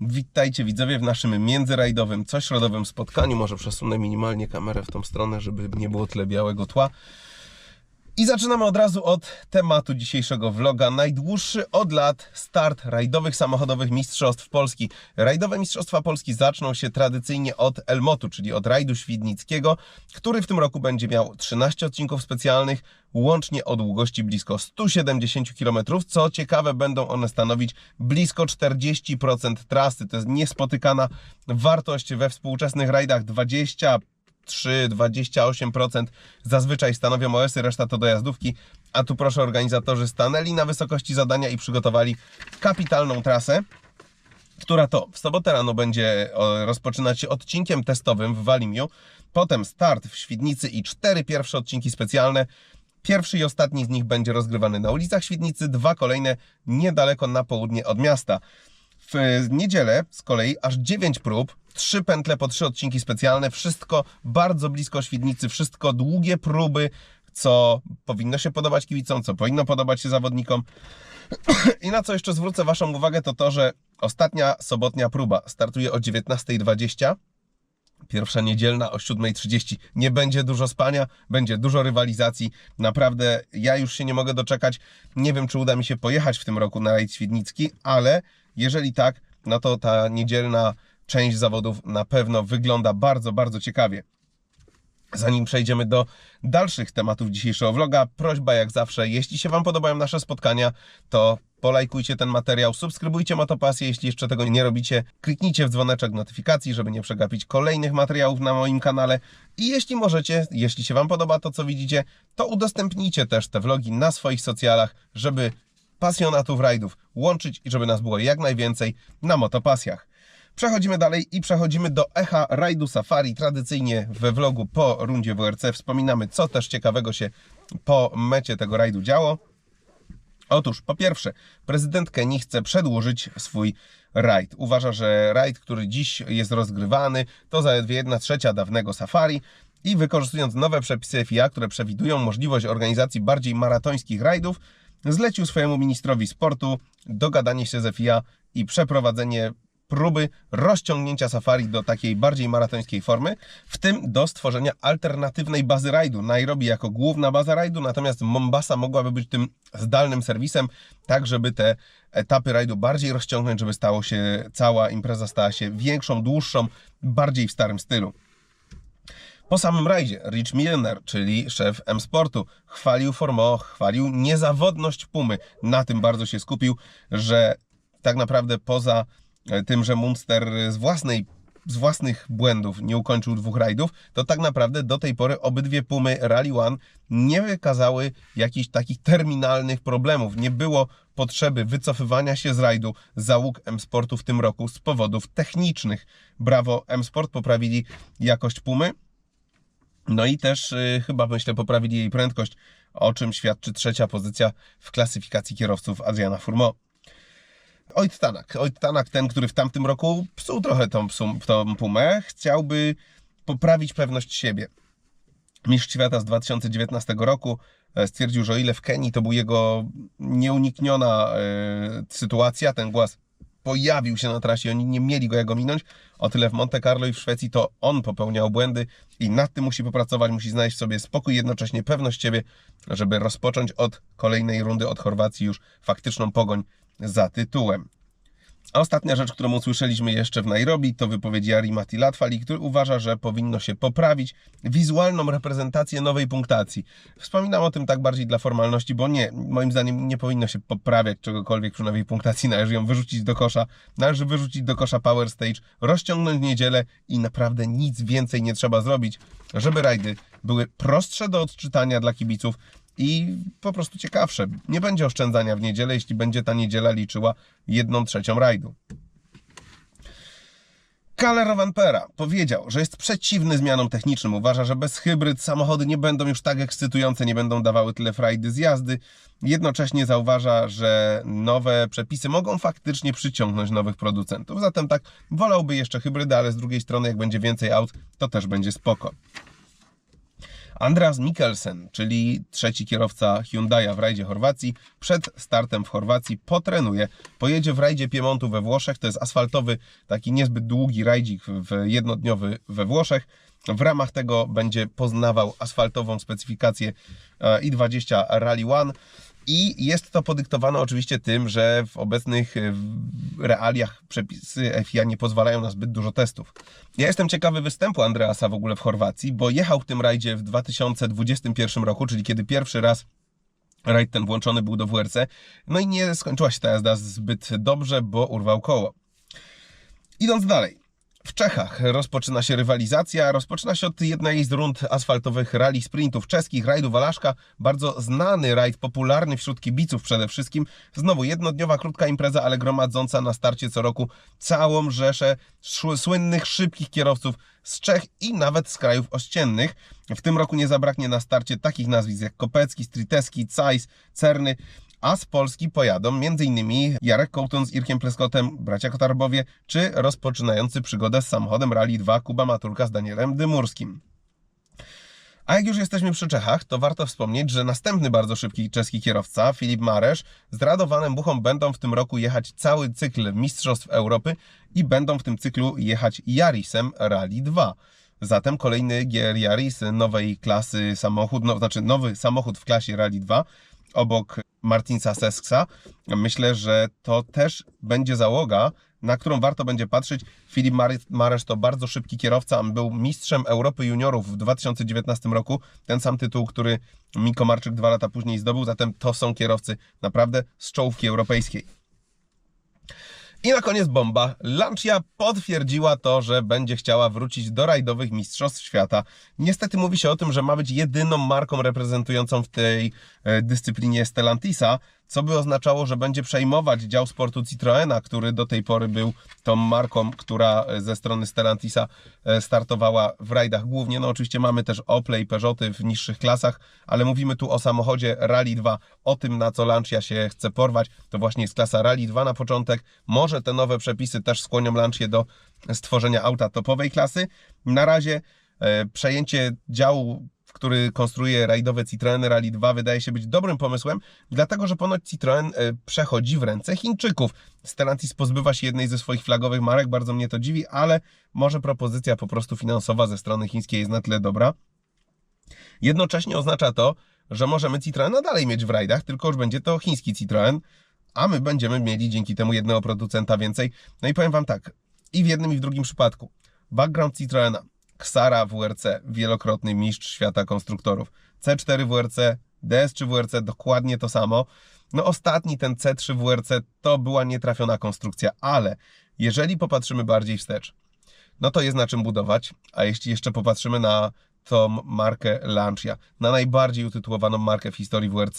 Witajcie widzowie w naszym międzyrajdowym, cośrodowym spotkaniu. Może przesunę minimalnie kamerę w tą stronę, żeby nie było tyle białego tła. I zaczynamy od razu od tematu dzisiejszego vloga. Najdłuższy od lat start rajdowych samochodowych Mistrzostw Polski. Rajdowe Mistrzostwa Polski zaczną się tradycyjnie od Elmotu, czyli od rajdu świdnickiego, który w tym roku będzie miał 13 odcinków specjalnych, łącznie o długości blisko 170 km. Co ciekawe, będą one stanowić blisko 40% trasy. To jest niespotykana wartość we współczesnych rajdach 20 3-28% zazwyczaj stanowią OS-y, reszta to dojazdówki. A tu proszę, organizatorzy stanęli na wysokości zadania i przygotowali kapitalną trasę, która to w sobotę rano będzie rozpoczynać się odcinkiem testowym w Walimiu, potem start w Świdnicy i cztery pierwsze odcinki specjalne. Pierwszy i ostatni z nich będzie rozgrywany na ulicach Świdnicy, dwa kolejne niedaleko na południe od miasta. W niedzielę z kolei aż 9 prób, trzy pętle po trzy odcinki specjalne, wszystko bardzo blisko Świdnicy, wszystko długie próby, co powinno się podobać kibicom, co powinno podobać się zawodnikom. I na co jeszcze zwrócę Waszą uwagę, to to, że ostatnia sobotnia próba startuje o 19.20. Pierwsza niedzielna o 7.30. Nie będzie dużo spania, będzie dużo rywalizacji. Naprawdę ja już się nie mogę doczekać. Nie wiem, czy uda mi się pojechać w tym roku na rajd Świdnicki, ale jeżeli tak, no to ta niedzielna część zawodów na pewno wygląda bardzo, bardzo ciekawie. Zanim przejdziemy do dalszych tematów dzisiejszego vloga, prośba jak zawsze, jeśli się Wam podobają nasze spotkania, to polajkujcie ten materiał, subskrybujcie Motopasję, jeśli jeszcze tego nie robicie, kliknijcie w dzwoneczek notyfikacji, żeby nie przegapić kolejnych materiałów na moim kanale i jeśli możecie, jeśli się Wam podoba to, co widzicie, to udostępnijcie też te vlogi na swoich socjalach, żeby pasjonatów rajdów łączyć i żeby nas było jak najwięcej na motopasjach. Przechodzimy dalej i przechodzimy do echa rajdu Safari. Tradycyjnie we vlogu po rundzie WRC wspominamy, co też ciekawego się po mecie tego rajdu działo. Otóż, po pierwsze, prezydent Kenii chce przedłużyć swój rajd. Uważa, że rajd, który dziś jest rozgrywany, to zaledwie 1 trzecia dawnego safari i wykorzystując nowe przepisy FIA, które przewidują możliwość organizacji bardziej maratońskich rajdów, zlecił swojemu ministrowi sportu dogadanie się z FIA i przeprowadzenie próby rozciągnięcia safari do takiej bardziej maratońskiej formy, w tym do stworzenia alternatywnej bazy rajdu. Nairobi jako główna baza rajdu, natomiast Mombasa mogłaby być tym zdalnym serwisem, tak żeby te etapy rajdu bardziej rozciągnąć, żeby stało się, cała impreza stała się większą, dłuższą, bardziej w starym stylu. Po samym rajdzie Rich Milner, czyli szef M-Sportu, chwalił Formo, chwalił niezawodność Pumy. Na tym bardzo się skupił, że tak naprawdę poza tym, że Munster z własnej z własnych błędów nie ukończył dwóch rajdów, to tak naprawdę do tej pory obydwie Pumy Rally One nie wykazały jakichś takich terminalnych problemów. Nie było potrzeby wycofywania się z rajdu załóg M-Sportu w tym roku z powodów technicznych. Brawo M-Sport, poprawili jakość Pumy. No i też y, chyba myślę poprawili jej prędkość, o czym świadczy trzecia pozycja w klasyfikacji kierowców Adriana Furmo. Ojt Tanak, Ojt Tanak, ten, który w tamtym roku psuł trochę tą, psum, tą pumę, chciałby poprawić pewność siebie. Mistrz świata z 2019 roku e, stwierdził, że o ile w Kenii to był jego nieunikniona e, sytuacja, ten głaz pojawił się na trasie, oni nie mieli go jak ominąć, o tyle w Monte Carlo i w Szwecji to on popełniał błędy i nad tym musi popracować, musi znaleźć sobie spokój, jednocześnie pewność siebie, żeby rozpocząć od kolejnej rundy od Chorwacji już faktyczną pogoń za tytułem. A ostatnia rzecz, którą usłyszeliśmy jeszcze w Nairobi, to wypowiedzi Arimati Latwali, który uważa, że powinno się poprawić wizualną reprezentację nowej punktacji. Wspominam o tym tak bardziej dla formalności, bo nie, moim zdaniem nie powinno się poprawiać czegokolwiek przy nowej punktacji. Należy ją wyrzucić do kosza, należy wyrzucić do kosza Power Stage, rozciągnąć niedzielę i naprawdę nic więcej nie trzeba zrobić, żeby rajdy były prostsze do odczytania dla kibiców, i po prostu ciekawsze. Nie będzie oszczędzania w niedzielę, jeśli będzie ta niedziela liczyła jedną trzecią rajdu. Kalle Rovanpera powiedział, że jest przeciwny zmianom technicznym. Uważa, że bez hybryd samochody nie będą już tak ekscytujące, nie będą dawały tyle frajdy z jazdy. Jednocześnie zauważa, że nowe przepisy mogą faktycznie przyciągnąć nowych producentów. Zatem tak, wolałby jeszcze hybrydy, ale z drugiej strony, jak będzie więcej aut, to też będzie spoko. Andreas Mikkelsen, czyli trzeci kierowca Hyundai'a w rajdzie Chorwacji, przed startem w Chorwacji potrenuje. Pojedzie w rajdzie Piemontu we Włoszech. To jest asfaltowy, taki niezbyt długi rajdzik w jednodniowy we Włoszech. W ramach tego będzie poznawał asfaltową specyfikację e, i20 Rally One. I jest to podyktowane oczywiście tym, że w obecnych e, realiach przepisy FIA nie pozwalają na zbyt dużo testów. Ja jestem ciekawy występu Andreasa w ogóle w Chorwacji, bo jechał w tym rajdzie w 2021 roku, czyli kiedy pierwszy raz rajd ten włączony był do WRC. No i nie skończyła się ta jazda zbyt dobrze, bo urwał koło. Idąc dalej. W Czechach rozpoczyna się rywalizacja. Rozpoczyna się od jednej z rund asfaltowych rally sprintów czeskich, rajdu Walaszka. Bardzo znany rajd, popularny wśród kibiców przede wszystkim. Znowu jednodniowa, krótka impreza, ale gromadząca na starcie co roku całą rzeszę słynnych, szybkich kierowców z Czech i nawet z krajów ościennych. W tym roku nie zabraknie na starcie takich nazwisk jak Kopecki, Striteski, Cajs, Cerny. A z Polski pojadą m.in. Jarek Kołton z Irkiem Pleskotem, bracia Kotarbowie, czy rozpoczynający przygodę z samochodem Rally 2 Kuba Maturka z Danielem Dymurskim. A jak już jesteśmy przy Czechach, to warto wspomnieć, że następny bardzo szybki czeski kierowca, Filip Maresz, z Radowanem Buchą będą w tym roku jechać cały cykl Mistrzostw Europy i będą w tym cyklu jechać Yarisem Rally 2. Zatem kolejny GR Yaris nowej klasy samochód, no, znaczy nowy samochód w klasie Rally 2 obok Martinsa Sesksa. Myślę, że to też będzie załoga, na którą warto będzie patrzeć. Filip Maresz to bardzo szybki kierowca, on był mistrzem Europy juniorów w 2019 roku, ten sam tytuł, który Miko Marczyk dwa lata później zdobył, zatem to są kierowcy naprawdę z czołówki europejskiej. I na koniec bomba. Lancia potwierdziła to, że będzie chciała wrócić do rajdowych Mistrzostw Świata. Niestety mówi się o tym, że ma być jedyną marką reprezentującą w tej e, dyscyplinie Stellantisa, co by oznaczało, że będzie przejmować dział sportu Citroena, który do tej pory był tą marką, która e, ze strony Stellantisa e, startowała w rajdach głównie. No oczywiście mamy też Ople i Peugeoty w niższych klasach, ale mówimy tu o samochodzie Rally 2, o tym na co Lancia się chce porwać. To właśnie jest klasa Rally 2 na początek. Może te nowe przepisy też skłonią Lancię do stworzenia auta topowej klasy. Na razie e, przejęcie działu który konstruuje rajdowe Citroeny Rally 2 wydaje się być dobrym pomysłem, dlatego że ponoć Citroen e, przechodzi w ręce Chińczyków. Stellantis pozbywa się jednej ze swoich flagowych marek, bardzo mnie to dziwi, ale może propozycja po prostu finansowa ze strony chińskiej jest na tyle dobra. Jednocześnie oznacza to, że możemy Citroena dalej mieć w rajdach, tylko już będzie to chiński Citroen, a my będziemy mieli dzięki temu jednego producenta więcej. No i powiem Wam tak, i w jednym i w drugim przypadku. Background Citroena, Ksara WRC, wielokrotny mistrz świata konstruktorów. C4 WRC, DS3 WRC, dokładnie to samo. No ostatni ten C3 WRC to była nietrafiona konstrukcja, ale jeżeli popatrzymy bardziej wstecz, no to jest na czym budować. A jeśli jeszcze popatrzymy na tą markę Lancia, na najbardziej utytułowaną markę w historii WRC,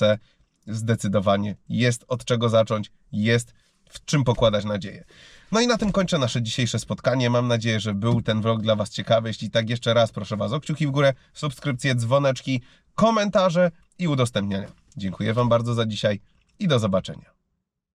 zdecydowanie jest od czego zacząć, jest w czym pokładać nadzieję. No i na tym kończę nasze dzisiejsze spotkanie. Mam nadzieję, że był ten vlog dla Was ciekawy. Jeśli tak, jeszcze raz proszę Was o kciuki w górę, subskrypcje, dzwoneczki, komentarze i udostępniania. Dziękuję Wam bardzo za dzisiaj i do zobaczenia.